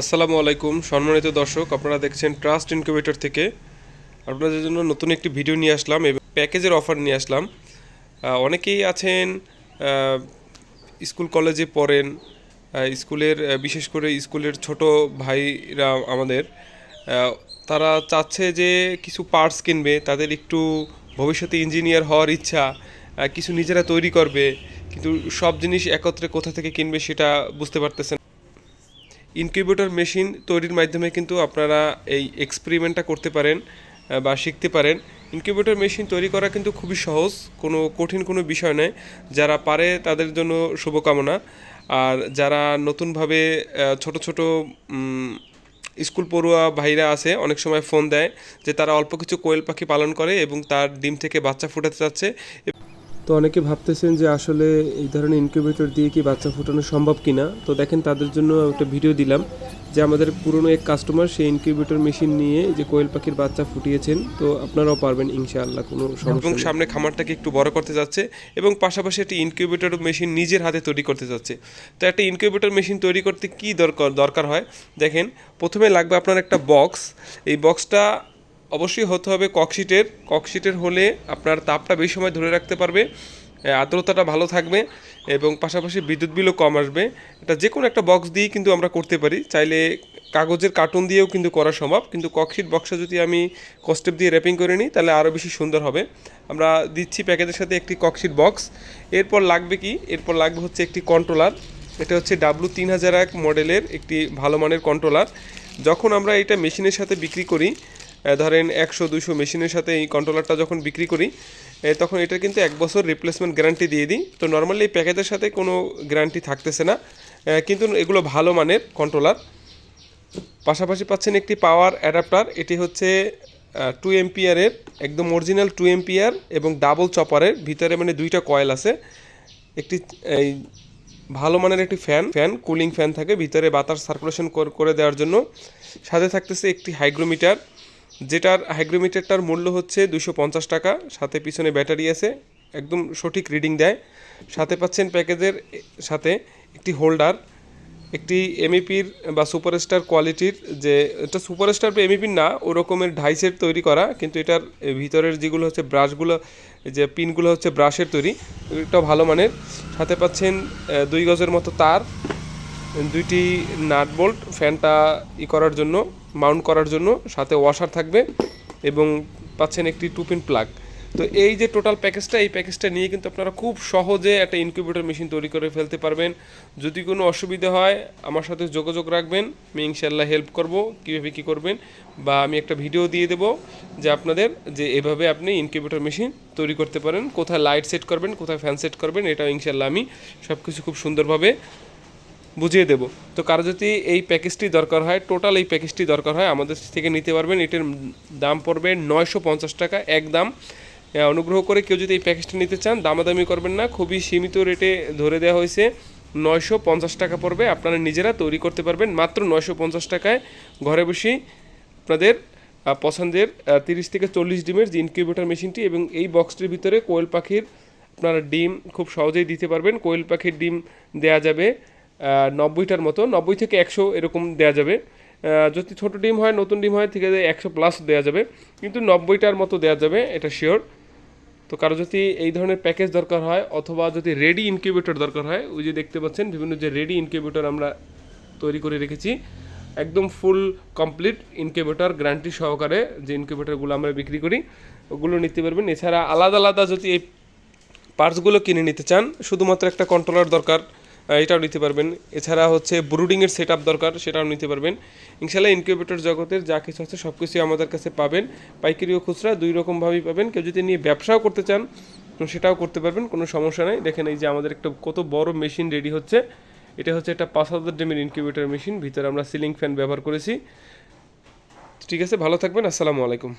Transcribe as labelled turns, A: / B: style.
A: আসসালামু আলাইকুম, সম্মানিত দর্শক, আপনারা দেখছেন ট্রাস্ট ইনকিউবেটর থেকে। আপনাদের জন্য নতুন একটি ভিডিও নিয়ে আসলাম এবং প্যাকেজের অফার নিয়ে আসলাম। অনেকেই আছেন স্কুল কলেজে পড়েন স্কুলের বিশেষ করে স্কুলের ছোট ভাইরা আমাদের তারা চাচ্ছে যে কিছু পার্টস কিনবে, তাদের একটু ভবিষ্যতে ইঞ্জিনিয়ার হওয়ার ইচ্ছা কিছু নিজেরা তৈরি করবে, কিন্তু সব জিনিস একত্রে কোথা থেকে কিনবে সেটা বুঝতে পারতেছেন ইনকিউবেটর মেশিন তৈরির মাধ্যমে কিন্তু আপনারা এই এক্সপেরিমেন্টটা করতে পারেন বা শিখতে পারেন। ইনকিউবেটর মেশিন তৈরি করা কিন্তু খুবই সহজ, কোনো কঠিন কোনো বিষয় নয়। যারা পারে তাদের জন্য শুভকামনা। আর যারা নতুনভাবে ছোট ছোট স্কুল পড়ুয়া ভাইরা আছে, অনেক সময় ফোন দেয় যে তারা অল্প কিছু কোয়েল পাখি পালন করে এবং তার ডিম থেকে বাচ্চা ফুটাতে চাচ্ছে। তো অনেকে ভাবতেছেন যে আসলে এই ধরনের ইনকিউবেটর দিয়ে কি বাচ্চা ফোটানো সম্ভব কিনা? তো দেখেন তাদের জন্য একটা ভিডিও দিলাম যে আমাদের পুরনো এক কাস্টমার সেই ইনকিউবেটর মেশিন নিয়ে যে কোয়েল পাখির বাচ্চা ফুটিয়েছেন। তো আপনারাও পারবেন ইনশাআল্লাহ কোনো এবং সামনে খামারটাকে একটু বড় করতে যাচ্ছে এবং পাশাপাশি একটি ইনকিউবেটর মেশিন নিজের হাতে তৈরি করতে যাচ্ছে। তো একটা ইনকিউবেটর মেশিন তৈরি করতে কি দরকার দরকার হয়? দেখেন প্রথমে লাগবে আপনার একটা বক্স এই বক্সটা অবশ্যই হতে হবে ককশিটের। ককশিটের হলে আপনার তাপটা বেশি সময় ধরে রাখতে পারবে আর্দ্রতাটা ভালো থাকবে এবং পাশাপাশি বিদ্যুৎ বিলও কম আসবে। এটা যে কোনো একটা বক্স দিয়েই কিন্তু আমরা করতে পারি। চাইলে কাগজের কার্টুন দিয়েও কিন্তু করা সম্ভব। কিন্তু ককশিট বক্সে যদি আমি কস্টেপ দিয়ে র্যাপিং করে নিই, তাহলে আরও বেশি সুন্দর হবে। আমরা দিচ্ছি প্যাকেজের সাথে একটি ককশিট বক্স এরপর লাগবে কি? এরপর লাগবে হচ্ছে একটি কন্ট্রোলার এটা হচ্ছে ডাব্লু তিন হাজার এক মডেলের একটি ভালো মানের কন্ট্রোলার যখন আমরা এটা মেশিনের সাথে বিক্রি করি ধরেন একশো, দুশো মেশিনের সাথে এই কন্ট্রোলারটা যখন বিক্রি করি তখন এটা কিন্তু এক বছর রিপ্লেসমেন্ট গ্যারান্টি দিয়ে দিই। তো নর্মালি এই প্যাকেজের সাথে কোনো গ্যারান্টি থাকতেছে না। কিন্তু এগুলো ভালো মানের কন্ট্রোলার পাশাপাশি পাচ্ছেন একটি পাওয়ার অ্যাডাপ্টার এটি হচ্ছে টু এমপিয়ারের একদম অরিজিনাল টু এমপিয়ার এবং ডাবল চপারের ভিতরে মানে দুইটা কয়েল আছে। একটি এই ভালো মানের একটি ফ্যান ফ্যান কুলিং ফ্যান থাকে। ভিতরে বাতাস সার্কুলেশন করে দেওয়ার জন্য। সাথে থাকতেছে একটি হাইগ্রোমিটার যেটার হাইগ্রোমিটারটার মূল্য হচ্ছে দুশো পঞ্চাশ টাকা, সাথে পিছনে ব্যাটারি আছে, একদম সঠিক রিডিং দেয়। সাথে পাচ্ছেন প্যাকেজের সাথে একটি হোল্ডার একটি এমইপির বা সুপারস্টার কোয়ালিটির যে, এটা সুপারস্টার বা এমইপির না, ওরকমের রকমের ঢাইসের তৈরি করা, কিন্তু এটার ভিতরের যেগুলো হচ্ছে ব্রাশগুলো যে পিনগুলো হচ্ছে ব্রাশের তৈরি এটাও ভালো মানের। সাথে পাচ্ছেন দুই গজের মতো তার, দুইটি নাট বোল্ট ফ্যানটা ই করার জন্য। মাউন্ট করার জন্য সাথে ওয়াশার থাকবে এবং পাচ্ছেন একটি টু পিন প্লাগ। তো এই যে টোটাল প্যাকেজটা, এই প্যাকেজটা নিয়ে কিন্তু আপনারা খুব সহজে একটা ইনকিউবেটর মেশিন তৈরি করে ফেলতে পারবেন। যদি কোনো অসুবিধা হয়, আমার সাথে যোগাযোগ রাখবেন। আমি ইনশাল্লাহ হেল্প করব, কীভাবে কী করবেন বা আমি একটা ভিডিও দিয়ে দেবো যে আপনাদের যে এভাবে আপনি ইনকিউবেটর মেশিন তৈরি করতে পারেন। কোথায় লাইট সেট করবেন, কোথায় ফ্যান সেট করবেন, এটাও ইনশাল্লাহ আমি সব কিছু খুব সুন্দরভাবে বুঝিয়ে দেব। তো কারও যদি এই প্যাকেজটি দরকার হয় টোটাল এই প্যাকেজটি দরকার হয় আমাদের থেকে নিতে পারবেন। এটার দাম পড়বে নয়শো পঞ্চাশ টাকা একদম আহ, অনুগ্রহ করে কেউ যদি এই প্যাকেজটা নিতে চান দামাদামি করবেন না। খুবই সীমিত রেটে ধরে দেওয়া হয়েছে। নয়শো পঞ্চাশ টাকা পড়বে। আপনারা নিজেরা তৈরি করতে পারবেন। মাত্র নয়শো পঞ্চাশ টাকায় ঘরে বসেই আপনাদের পছন্দের তিরিশ থেকে চল্লিশ ডিমের যে ইনকিউবেটর মেশিনটি এবং এই বক্সটির ভিতরে কোয়েল পাখির আপনারা ডিম খুব সহজেই দিতে পারবেন। কোয়েল পাখির ডিম দেয়া যাবে। নব্বইটার মতো, নব্বই থেকে একশো এরকম দেওয়া যাবে। যদি ছোট ডিম হয়, নতুন ডিম হয়, থেকে একশো প্লাস দেওয়া যাবে। কিন্তু নব্বইটার মতো দেওয়া যাবে, এটা শিওর তো কারও যদি এই ধরনের প্যাকেজ দরকার হয়, অথবা যদি রেডি ইনকিউবেটর দরকার হয়, ওই যে দেখতে পাচ্ছেন, বিভিন্ন যে রেডি ইনকিউবেটর আমরা তৈরি করে রেখেছি, একদম ফুল কমপ্লিট ইনকিউবেটর গ্যারান্টি সহকারে যে ইনকিউবেটরগুলো আমরা বিক্রি করি, ওগুলো নিতে পারবেন। এছাড়া আলাদা আলাদা যদি এই পার্টসগুলো কিনে নিতে চান, শুধুমাত্র একটা কন্ট্রোলার দরকার। এটাও নিতে পারবেন। এছাড়া হচ্ছে ব্রুডিংয়ের সেট আপ দরকার, সেটাও নিতে পারবেন। ইনশাল্লাহ ইনকিউবেটর জগতের যা কিছু আছে সব কিছুই আমাদের কাছে পাবেন। পাইকারি ও খুচরা দুই রকমভাবেই পাবেন। কেউ যদি নিয়ে ব্যবসাও করতে চান সেটাও করতে পারবেন, কোনো সমস্যা নেই। দেখেন এই যে আমাদের একটা কত বড় মেশিন রেডি হচ্ছে। এটা হচ্ছে একটা পাঁচ হাজার ডেমের ইনকিউবেটর মেশিন ভিতরে আমরা সিলিং ফ্যান ব্যবহার করেছি। ঠিক আছে, ভালো থাকবেন, আসসালামু আলাইকুম।